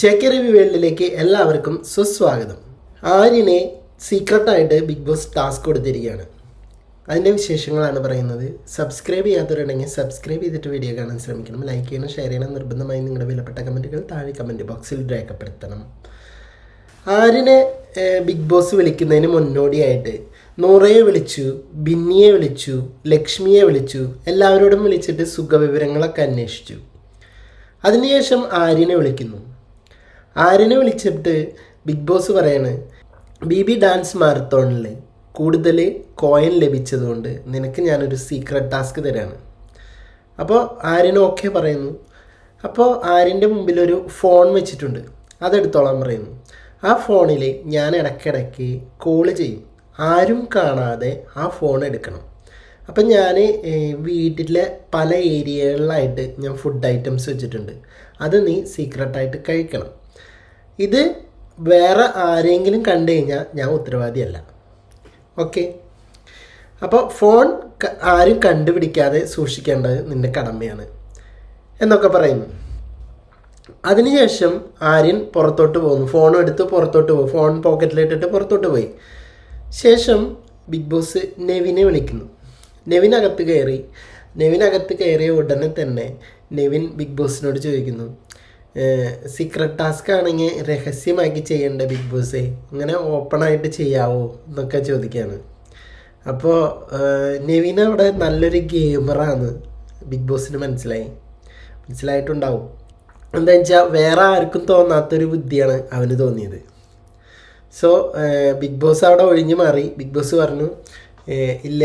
Check review വേൾഡിലേക്ക് എല്ലാവർക്കും സുസ്വാഗതം. ആര്യനെ സീക്രട്ടായിട്ട് ബിഗ് ബോസ് ടാസ്ക് കൊടുത്തിരിക്കുകയാണ്. അതിന്റെ വിശേഷങ്ങളാണ് പറയുന്നത്. സബ്സ്ക്രൈബ് ചെയ്യാത്തവരുണ്ടെങ്കിൽ സബ്സ്ക്രൈബ് ചെയ്തിട്ട് വീഡിയോ കാണാൻ ശ്രമിക്കണം. ലൈക്ക് ചെയ്യണം ഷെയർ ചെയ്യണം. നിർബന്ധമായും നിങ്ങളുടെ വിലപ്പെട്ട കമന്റുകൾ താഴെ കമന്റ് ബോക്സിൽ രേഖപ്പെടുത്തണം. ആര്യനെ ബിഗ് ബോസ് വിളിക്കുന്നതിന് മുന്നോടിയായിട്ട് നൂറയെ വിളിച്ചു ബിന്നിയെ വിളിച്ചു ലക്ഷ്മിയെ വിളിച്ചു എല്ലാവരോടും വിളിച്ചിട്ട് സുഖവിവരങ്ങളൊക്കെ അന്വേഷിച്ചു. അതിനുശേഷം ആര്യനെ വിളിക്കുന്നു. ആര്യനെ വിളിച്ചിട്ട് ബിഗ് ബോസ് പറയാണ് ബി ബി ഡാൻസ് മാരത്തോണിൽ കൂടുതൽ കോയിൻ ലഭിച്ചതുകൊണ്ട് നിനക്ക് ഞാനൊരു സീക്രട്ട് ടാസ്ക് തരാണ്. അപ്പോൾ ആര്യൻ ഓക്കെ പറയുന്നു. അപ്പോൾ ആര്യന്റെ മുമ്പിൽ ഒരു ഫോൺ വെച്ചിട്ടുണ്ട്. അതെടുത്തോളാൻ പറയുന്നു. ആ ഫോണിൽ ഞാൻ ഇടയ്ക്കിടയ്ക്ക് കോൾ ചെയ്യും. ആരും കാണാതെ ആ ഫോൺ എടുക്കണം. അപ്പം ഞാൻ വീട്ടിലെ പല ഏരിയകളിലായിട്ട് ഞാൻ ഫുഡ് ഐറ്റംസ് വെച്ചിട്ടുണ്ട്. അത് നീ സീക്രട്ടായിട്ട് കഴിക്കണം. ഇത് വേറെ ആരെങ്കിലും കണ്ടു കഴിഞ്ഞാൽ ഞാൻ ഉത്തരവാദിയല്ല. ഓക്കെ അപ്പോൾ ഫോൺ ആരും കണ്ടുപിടിക്കാതെ സൂക്ഷിക്കേണ്ടത് നിന്റെ കടമയാണ്. എന്നൊക്കെ പറയുന്നു അതിനുശേഷം ആര്യൻ പുറത്തോട്ട് പോകുന്നു. ഫോൺ എടുത്ത് പുറത്തോട്ട് പോകും ഫോൺ പോക്കറ്റിലിട്ടിട്ട് പുറത്തോട്ട് പോയി. ശേഷം ബിഗ് ബോസ് നെവിനെ വിളിക്കുന്നു. നെവിൻ അകത്ത് കയറി നെവിൻ അകത്ത് കയറിയ ഉടനെ തന്നെ നെവിൻ ബിഗ് ബോസിനോട് ചോദിക്കുന്നു സീക്രട്ട് ടാസ്ക് ആണെങ്കിൽ രഹസ്യമാക്കി ചെയ്യേണ്ട ബിഗ് ബോസ് ഇങ്ങനെ ഓപ്പണായിട്ട് ചെയ്യാവോ എന്നൊക്കെ ചോദിക്കുകയാണ് അപ്പോൾ നെവിൻ അവിടെ നല്ലൊരു ഗെയിമറാണ് ബിഗ് ബോസിന് മനസ്സിലായി. മനസ്സിലായിട്ടുണ്ടാവും. എന്താ വെച്ചാൽ വേറെ ആർക്കും തോന്നാത്തൊരു ബുദ്ധിയാണ് അവന് തോന്നിയത്. സോ ബിഗ് ബോസ് അവിടെ ഒഴിഞ്ഞു മാറി. ബിഗ് ബോസ് പറഞ്ഞു ഇല്ല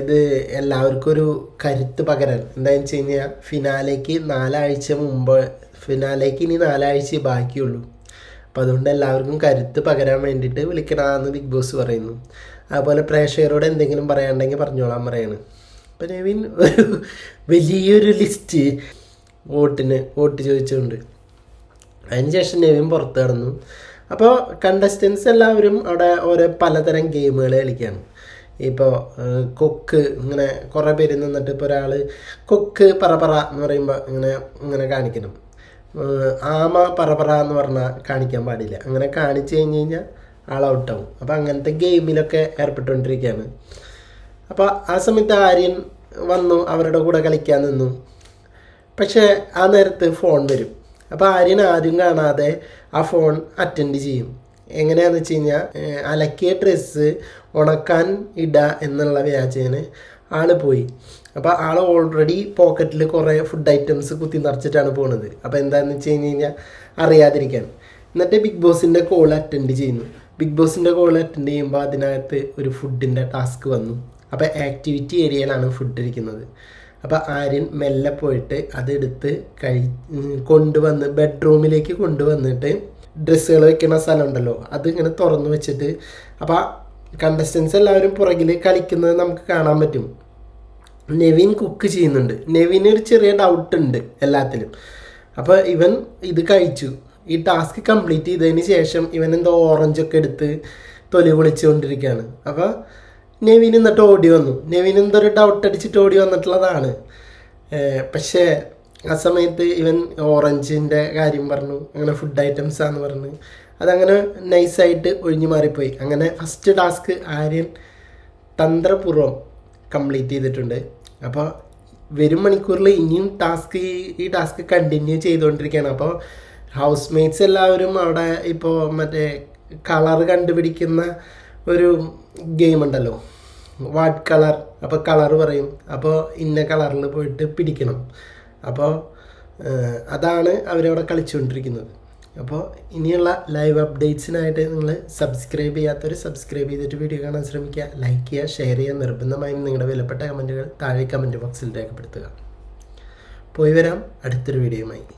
ഇത് എല്ലാവർക്കും ഒരു കരുത്ത് പകരാൻ. എന്താണെന്ന് വെച്ച് കഴിഞ്ഞാൽ ഫിനാലേക്ക് നാലാഴ്ച മുമ്പ് ഫിനാലേക്ക് ഇനി നാലാഴ്ച ബാക്കിയുള്ളൂ. അപ്പോൾ അതുകൊണ്ട് എല്ലാവർക്കും കരുത്ത് പകരാൻ വേണ്ടിയിട്ട് വിളിക്കണമെന്ന് ബിഗ് ബോസ് പറയുന്നു. അതുപോലെ പ്രേക്ഷകരോട് എന്തെങ്കിലും പറയാനുണ്ടെങ്കിൽ പറഞ്ഞോളാൻ പറയാണ്. അപ്പോൾ നെവിൻ ഒരു വലിയൊരു ലിസ്റ്റ് വോട്ടിന് വോട്ട് ചോദിച്ചുകൊണ്ട് അതിനുശേഷം നെവിൻ പുറത്ത് കടന്നു അപ്പോൾ കണ്ടസ്റ്റൻസ് എല്ലാവരും അവിടെ ഓരോ പലതരം ഗെയിമുകൾ കളിക്കുകയാണ് ഇപ്പോൾ കൊക്ക് ഇങ്ങനെ കുറേ പേര് നിന്നിട്ട് ഇപ്പോൾ ഒരാൾ കൊക്ക് പറ പറ എന്ന് പറയുമ്പോൾ ഇങ്ങനെ ഇങ്ങനെ കാണിക്കണം. ആമ പറപറ എന്ന് പറഞ്ഞാൽ കാണിക്കാൻ പാടില്ല. അങ്ങനെ കാണിച്ചു കഴിഞ്ഞ് കഴിഞ്ഞാൽ ആൾ ഔട്ടാവും അപ്പോൾ അങ്ങനത്തെ ഗെയിമിലൊക്കെ ഏർപ്പെട്ടുകൊണ്ടിരിക്കുകയാണ് അപ്പോൾ ആ സമയത്ത് ആര്യൻ വന്നു അവരുടെ കൂടെ കളിക്കാൻ നിന്നു. പക്ഷേ ആ നേരത്ത് ഫോൺ വരും. അപ്പോൾ ആര്യൻ ആദ്യം കാണാതെ ആ ഫോൺ അറ്റൻഡ് ചെയ്യും. എങ്ങനെയാണെന്ന് വെച്ച് കഴിഞ്ഞാൽ അലക്കിയ ഡ്രസ്സ് ഉണക്കാൻ ഇടുക എന്നുള്ള വ്യാജേന ആൾ പോയി. അപ്പോൾ ആൾ ഓൾറെഡി പോക്കറ്റിൽ കുറേ ഫുഡ് ഐറ്റംസ് കുത്തി നിറച്ചിട്ടാണ് പോണത്. അപ്പോൾ എന്താണെന്ന് വെച്ച് കഴിഞ്ഞ് കഴിഞ്ഞാൽ അറിയാതിരിക്കാൻ. എന്നിട്ട് ബിഗ് ബോസിന്റെ കോൾ അറ്റൻഡ് ചെയ്യുന്നു. ബിഗ് ബോസിന്റെ കോൾ അറ്റൻഡ് ചെയ്യുമ്പോൾ അതിനകത്ത് ഒരു ഫുഡിന്റെ ടാസ്ക് വന്നു. അപ്പോൾ ആക്ടിവിറ്റി ഏരിയയിലാണ് ഫുഡ് ഇരിക്കുന്നത്. അപ്പോൾ ആര്യൻ മെല്ലെ പോയിട്ട് അതെടുത്ത് കഴി കൊണ്ടുവന്ന് ബെഡ്റൂമിലേക്ക് കൊണ്ടുവന്നിട്ട് ഡ്രസ്സുകൾ വെക്കുന്ന സ്ഥലം ഉണ്ടല്ലോ. അത് ഇങ്ങനെ തുറന്നു വെച്ചിട്ട് അപ്പോൾ കണ്ടസ്റ്റൻസ് എല്ലാവരും പുറകിൽ കളിക്കുന്നത് നമുക്ക് കാണാൻ പറ്റും. നെവിൻ കുക്ക് ചെയ്യുന്നുണ്ട്. നെവിന് ഒരു ചെറിയ ഡൗട്ട് ഉണ്ട് എല്ലാത്തിലും. അപ്പോൾ ഇവൻ ഇത് കഴിച്ചു. ഈ ടാസ്ക് കംപ്ലീറ്റ് ചെയ്തതിന് ശേഷം ഇവൻ എന്തോ ഓറഞ്ചൊക്കെ എടുത്ത് തൊലി പൊളിച്ചുകൊണ്ടിരിക്കുകയാണ്. അപ്പോൾ നെവിൻ എന്നിട്ട് ഓടി വന്നു. നെവിൻ എന്തോ ഒരു ഡൗട്ട് അടിച്ചിട്ട് ഓടി വന്നിട്ടുള്ളതാണ്. പക്ഷേ ആ സമയത്ത് ഇവൻ ഓറഞ്ചിന്റെ കാര്യം പറഞ്ഞു അങ്ങനെ ഫുഡ് ഐറ്റംസ് ആണെന്ന് പറഞ്ഞു. അതങ്ങനെ നൈസായിട്ട് ഒഴിഞ്ഞു മാറിപ്പോയി. അങ്ങനെ ഫസ്റ്റ് ടാസ്ക് ആര്യൻ തന്ത്രപൂർവം കംപ്ലീറ്റ് ചെയ്തിട്ടുണ്ട്. അപ്പോൾ വരും മണിക്കൂറിൽ ഇനിയും ടാസ്ക് ഈ ടാസ്ക് കണ്ടിന്യൂ ചെയ്തുകൊണ്ടിരിക്കുകയാണ് അപ്പോൾ ഹൗസ് മേറ്റ്സ് എല്ലാവരും അവിടെ ഇപ്പോൾ മറ്റേ കളർ കണ്ടുപിടിക്കുന്ന ഒരു ഗെയിം ഉണ്ടല്ലോ. വാട്ട് കളർ അപ്പോൾ കളർ പറയും. അപ്പോൾ ഇന്ന കളറിൽ പോയിട്ട് പിടിക്കണം. അപ്പോൾ അതാണ് അവരവിടെ കളിച്ചുകൊണ്ടിരിക്കുന്നത്. അപ്പോൾ ഇനിയുള്ള ലൈവ് അപ്ഡേറ്റ്സിനായിട്ട് നിങ്ങൾ സബ്സ്ക്രൈബ് ചെയ്യാത്തവർ സബ്സ്ക്രൈബ് ചെയ്തിട്ട് വീഡിയോ കാണാൻ ശ്രമിക്കുക. ലൈക്ക് ചെയ്യുക ഷെയർ ചെയ്യുക. നിർബന്ധമായും നിങ്ങളുടെ വിലപ്പെട്ട കമന്റുകൾ താഴെ കമന്റ് ബോക്സിൽ രേഖപ്പെടുത്തുക. പോയി വരാം. അടുത്തൊരു വീഡിയോയുമായി